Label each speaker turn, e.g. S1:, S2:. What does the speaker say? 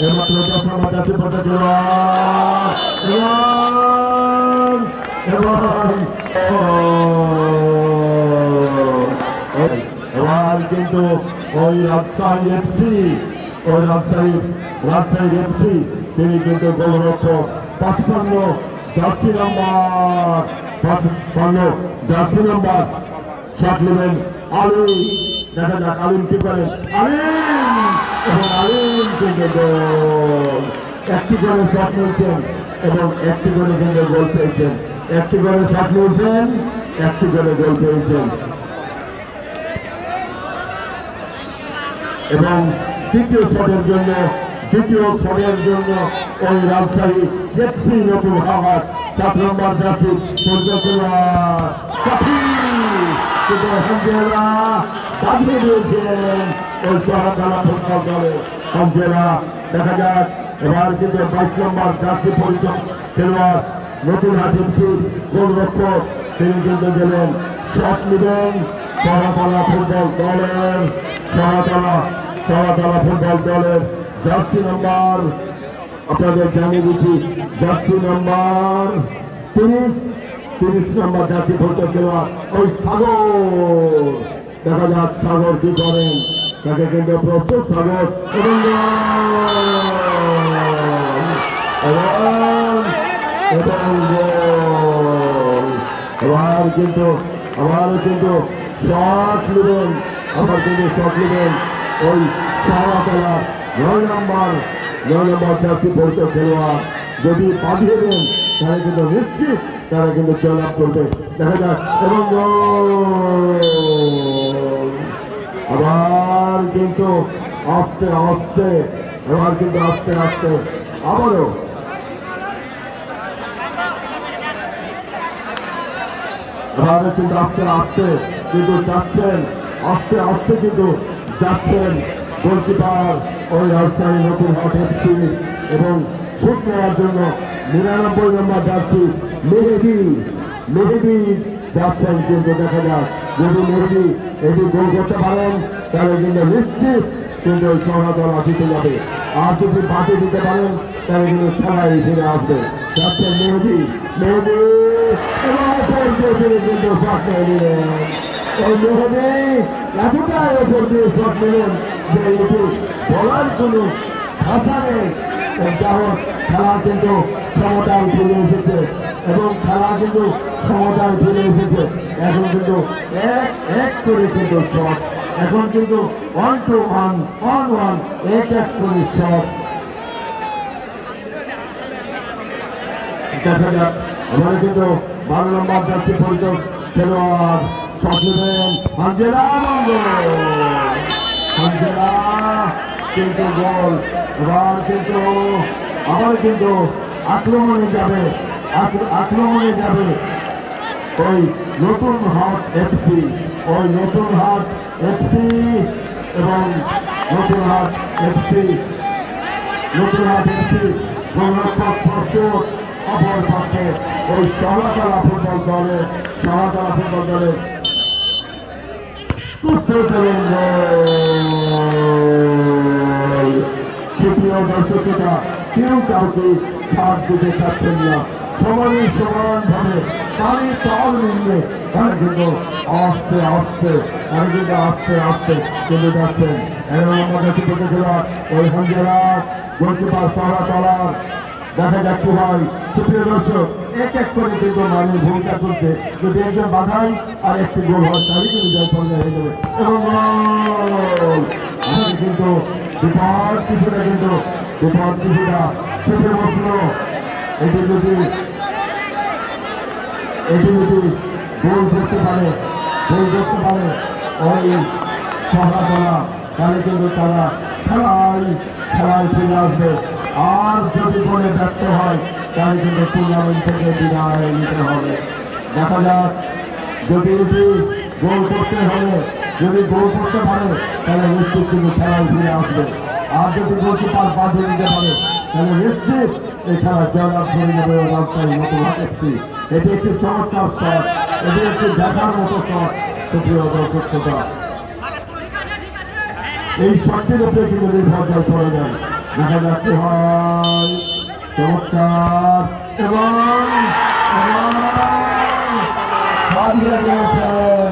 S1: নম্বর জাতীয় পর্যায়ে এবং এবং এবার কিন্তু ওই রাজশাহী এফসি ওই রাজশাহী রাজশাহী এফসি তিনি কিন্তু গোলরক্ষক পাঁচপান্ন জার্সি নাম্বার, পাঁচপান্ন জার্সি নাম্বার। শট নেবেন আলিম, দেখা যাক আলিম কি করেন আলিম এবং আলিম কিন্তু গোল একটি করে শট নিয়েছেন এবং একটি করে কিন্তু গোল পেয়েছেন। একটি করে শট নিয়েছেন, একটি করে গোল পেয়েছেন। এবং দ্বিতীয় শটের জন্য, দ্বিতীয় শটের জন্য ওই রাজশাহী এফসি নতুন হাওয়ার সাত নম্বর জাসি দাঁড়িয়ে দিয়েছেন। ওই সহায়তা ফুটবল দলে হামজেলা দেখা যাক এবার কিন্তু বাইশ নম্বর জার্সি পরিচয় খেলোয়াড় নতুন হাট এফসি গোলরক্ষক তিনি কিন্তু গেলেন শট নেবেন সহাতলা ফুটবল দলের সহাতলা সহাতলা ফুটবল দলের জার্সি নাম্বার আপনাদের জানিয়ে দিচ্ছি জার্সি নাম্বার তিরিশ তিরিশ নাম্বার জার্সি ফুটবল খেলোয়াড় ওই সাগর দেখা যাক সাগর কি করেন তাকে কিন্তু প্রস্তুত সাগর এবং! এবার কিন্তু আবার কিন্তু শট নেবেন আবার কিন্তু শট নেবেন ওই সহাতলা নয় নম্বর নয় নম্বর জার্সি পরিত খেলোয়াড় যদি বাঁধিয়ে দেন, তাহলে কিন্তু নিশ্চিত তারা কিন্তু জয়লাভ করবে দেখা যাক, এবং! আবার কিন্তু আস্তে আস্তে, এবার কিন্তু আস্তে আস্তে, আবারও। এবারে কিন্তু আস্তে আস্তে কিন্তু যাচ্ছেন, আস্তে আস্তে কিন্তু যাচ্ছেন গোলকিপার ওই রাজশাহী নতুন হাট এফসি এবং শুট নেওয়ার জন্য নিরানব্বই নম্বর জার্সি মেহেদি মেহেদি যাচ্ছেন, কিন্তু দেখা যাক। যদি মেহেদি এটি গোল করতে পারেন, তাহলে কিন্তু নিশ্চিত কিন্তু ওই সহায়তা জিতে যাবে। আর যদি বাকি দিতে পারেন, তাহলে কিন্তু খেলায় ফিরে আসবে। ওপর দিয়ে ফিরে কিন্তু শট নিলেন। ওই মেহেদি এতটাই ওপর দিয়ে শট নিলেন যে এটি বলার কোনো ভাষা নেই। যেমন খেলা কিন্তু ক্ষমতায় ফিরে এসেছে, এবং খেলা কিন্তু ক্ষমতায় ফিরে এসেছে এখন কিন্তু এক এক করে কিন্তু শট এখন কিন্তু one two one one one এক এক করে শট দেখা যাক কিন্তু বারো নম্বর পরিচয় খেলোয়াড় হাঞ্জেলা মঙ্গল হাঞ্জেলা কিন্তু গোল। এবার কিন্তু আবার কিন্তু আক্রমণে যাবে, আক্র- আক্রমণে যাবে। ওই নতুন হাট এফসি ওই নতুন হাট এফসি এবং নতুন হাট এফসি নতুন হাট এফসি গোলরক্ষক অপর পক্ষে ওই সহতলা ফুটবল দলের সহতলা ফুটবল। দর্শকরা কেউ কাউকে ছাড় দিতে চাচ্ছেন না। সমানে সমান ভাবে পানি তাল মিললে তারা আস্তে আস্তে তারা আস্তে আস্তে চলে যাচ্ছেন। এবং আমার কাছে পেতে খেলার ওই গোলকিপার সহরা তলার। দেখা যাক হয়। সুপ্রিয় দর্শক, এক এক মানুষ ভূমিকা করছে যদি একজন বাধাই, আর একটি গোল হয়, তাহলে কিন্তু জয় পর্যায়ে আমাদের কিছুটা কিন্তু বসল এটি যদি এটি যদি গোল করতে পারে গোল পারে। ওই সহায়তা তাহলে কিন্তু তারা খেলায় আসবে। আর যদি গোলে ব্যর্থ হয়, তাহলে থেকে বিদায় নিতে হবে। দেখা যাক, যদি এটি গোল করতে হবে যদি গোল করতে পারে, তাহলে নিশ্চিত কিন্তু খেলায় আসবে। আর যদি গোলকিপার বাঁধিয়ে নিতে পারে, তাহলে নিশ্চিত এই জয়লাভ করে নেবে এটি একটি চমৎকার এটি একটি দেখার মতো সুপ্রিয় দর্শক শ্রোতা, এই উপরে কিন্তু নির্ভর জয় করে দেন দেখা যাচ্ছে হয়। এবং